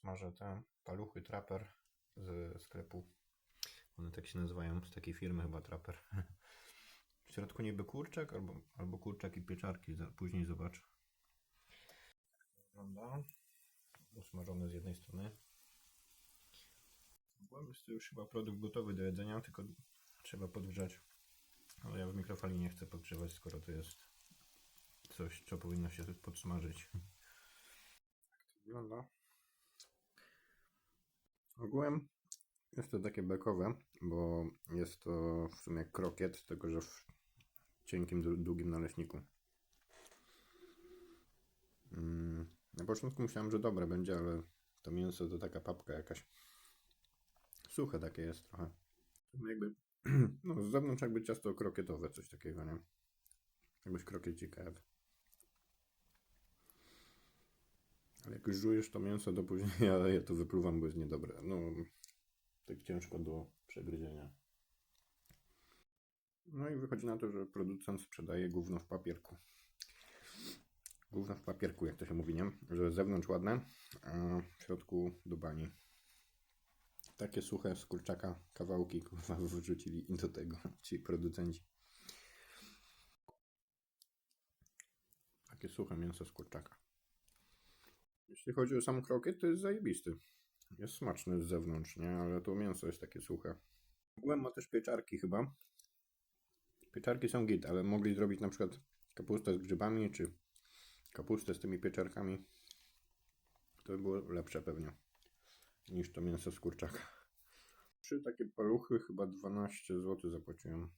smażę te paluchy Trapper ze sklepu. One tak się nazywają, z takiej firmy chyba Trapper. W środku niby kurczak albo, albo kurczak i pieczarki, za- później zobaczę. Wygląda. Usmażone z jednej strony. Ogólnie Jest to już chyba produkt gotowy do jedzenia, tylko trzeba podgrzać. Ale ja w mikrofali nie chcę podgrzewać, skoro to jest coś, co powinno się podsmażyć. Tak to wygląda. Ogółem jest to takie bekowe, bo jest to w sumie krokiet, tylko że w cienkim, dłu- długim naleśniku. Mm, Na początku myślałem, że dobre będzie, ale to mięso to taka papka jakaś. Suche takie jest trochę. Jakby, no z zewnątrz jakby ciasto krokietowe, coś takiego, nie? Jakbyś krokiecik jadł. Ale jak żujesz to mięso, to później ja, ja to wypluwam, bo jest niedobre. No, tak ciężko do przegryzienia. No i wychodzi na to, że producent sprzedaje gówno w papierku. Gówno w papierku, jak to się mówi, nie? Że zewnątrz ładne, a w środku do bani. Takie suche z kurczaka kawałki kurwa wrzucili do tego ci producenci. Takie suche mięso z kurczaka. Jeśli chodzi o sam krokiet, to jest zajebisty. Jest smaczny z zewnątrz, nie? Ale to mięso jest takie suche. Ogółem ma też pieczarki chyba. Pieczarki są git, ale mogli zrobić na przykład kapustę z grzybami, czy kapustę z tymi pieczarkami. To by było lepsze pewnie niż to mięso z kurczaka. Trzy takie paluchy, chyba 12 zł zapłaciłem.